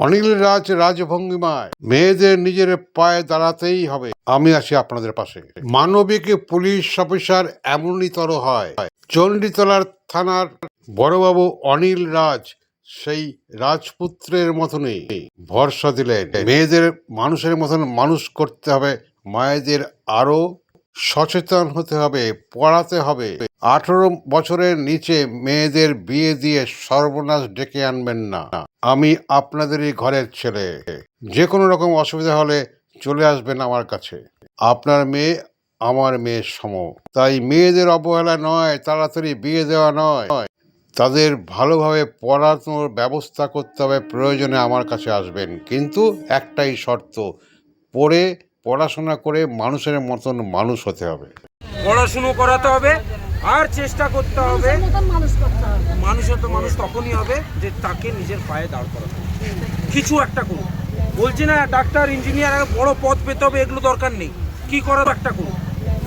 অনিল রাজ রাজভঙ্গিমায়। মেয়েদের নিজের পায়ে দাঁড়াতেই হবে। আমি আছি আপনাদের পাশে। মানবিক পুলিশ অফিসার এমনই তর হয়। চণ্ডীতলার থানার বড়বাবু অনিল রাজ সেই রাজপুত্রের মতনই। ভরসা দিলেন মেয়েদের মানুষের মতন মানুষ করতে হবে। মায়েদের আরও সচেতন হতে হবে, পড়াতে হবে। আঠারো বছরের নিচে মেয়েদের বিয়ে দিয়ে সর্বনাশ ডেকে আনবেন না। আমি আপনাদেরই ঘরের ছেলে। যে কোনো রকম অসুবিধা হলে চলে আসবেন আমার কাছে। আপনার মেয়ে আমার মেয়ের সম। তাই মেয়েদের অবহেলা নয়, তাড়াতাড়ি বিয়ে দেওয়া নয়। তাদের ভালোভাবে পড়ানোর ব্যবস্থা করতে হবে, প্রয়োজনে আমার কাছে আসবেন। কিন্তু একটাই শর্ত, পড়ে, পড়াশোনা করে মানুষের মতন মানুষ হতে হবে। পড়াশুনো করাতে হবে আর চেষ্টা করতে হবে। মানুষের তো মানুষ তখনই হবে যে তাকে নিজের পায়ে দাঁড় করাতে কিছু একটা করুন। বলছি না ডাক্তার ইঞ্জিনিয়ার আগে বড় পদ পেতে হবে এগুলো দরকার নেই। কি করাতে একটা করুন।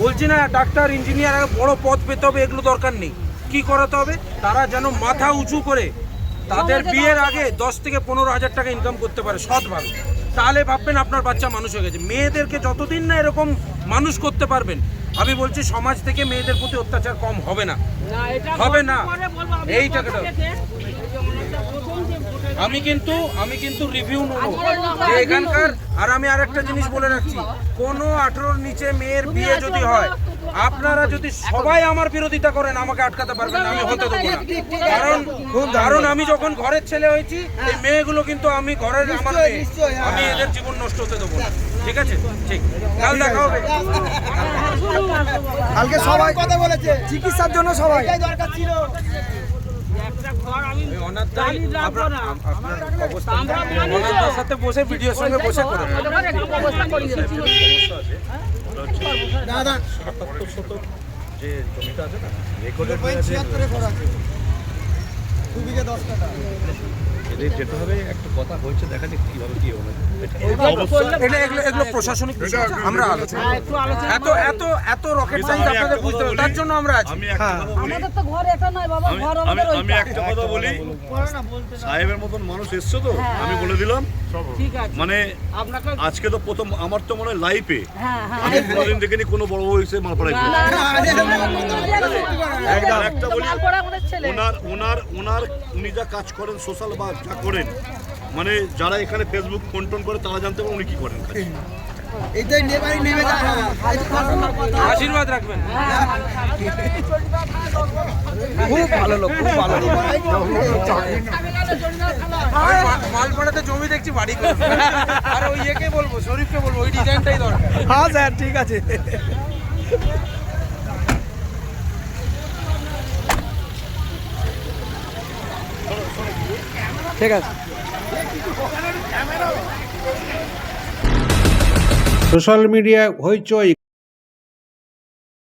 বলছি না ডাক্তার ইঞ্জিনিয়ার আগে বড় পদ পেতে হবে এগুলো দরকার নেই। কি করাতে হবে? তারা যেন মাথা উঁচু করে তাদের বিয়ের আগে দশ থেকে পনেরো হাজার টাকা ইনকাম করতে পারে সৎভাবে। তাহলে ভাববেন আপনার বাচ্চা মানুষ হয়ে গেছে। মেয়েদেরকে যতদিন না এরকম মানুষ করতে পারবেন আমি বলছি সমাজ থেকে মেয়েদের প্রতি অত্যাচার কম হবে না। হবে না। এই টাকাটা আমি কিন্তু আমি কিন্তু রিভিউ নেব। যে এখানকার আর আমি আরেকটা জিনিস বলে রাখছি। কোনো আঠেরোর নিচে মেয়ের বিয়ে যদি হয় আপনারা যদি সবাই আমার বিরোধিতা করেন আমাকে আটকাতে পারবেন না আমি হতে দেবো না। কারণ কারণ আমি যখন ঘরের ছেলে হয়েছি এই মেয়েগুলো কিন্তু আমি ঘরের আমার মেয়ে। আমি এদের জীবন নষ্ট হতে দেবো না। ঠিক আছে? ঠিক। কাল দেখা হবে। কালকে সবাই কথা বলেছে। চিকিৎসার জন্য সবাই। দরকার ছিল। এই অনাথটাই আপনার আপনার অবস্থা অনাথটার সাথে বসে ভিডিওর সঙ্গে বসে করে দাদা সাতাত্তর শতক যে জমিটা আছে না রেকর্ডেড পয়েন্ট আছে। দু বিঘে দশ কাটা এদের যেতে হবে একটা কথা হয়েছে দেখা যাক কীভাবে কি হবে এটা এগুলো এগুলো প্রশাসনিক বিষয় আমরা আলোচনা এত এত এত রকেট সাইন্স আপনাদের বুঝতে হবে তার জন্য আমরা আছি আমি একটা কথা বলি আমাদের তো ঘর এটা নয় বাবা আমি ঘর একটা কথা বলি সাহেবের মতন মানুষ এসছো তো আমি বলে দিলাম মানে আজকে তো প্রথম আমার তো মনে হয় লাইফে হ্যাঁ হ্যাঁ আমি কোনোদিন দেখিনি কোনো বড় বউ এসে মালপাড়ায়। একটা বলি ওনার ওনার ওনার উনি যা কাজ করেন সোশ্যাল বা করেন? মানে যারা এখানে ফেসবুক ফোন টোন করে তারা জানতে পারে উনি কি করেন এইটাই নেবারই নেমে যায় আশীর্বাদ রাখবেন। খুব ভালো লোক খুব ভালো লোক। মালপাড়াতে জমি দেখছি বাড়ি করে। আর ওই ইয়েকে বলব শরীফকে বলব ওই ডিজাইনটাই দরকার। হ্যাঁ স্যার ঠিক আছে। ঠিক আছে। সোশ্যাল মিডিয়ায় হইচই।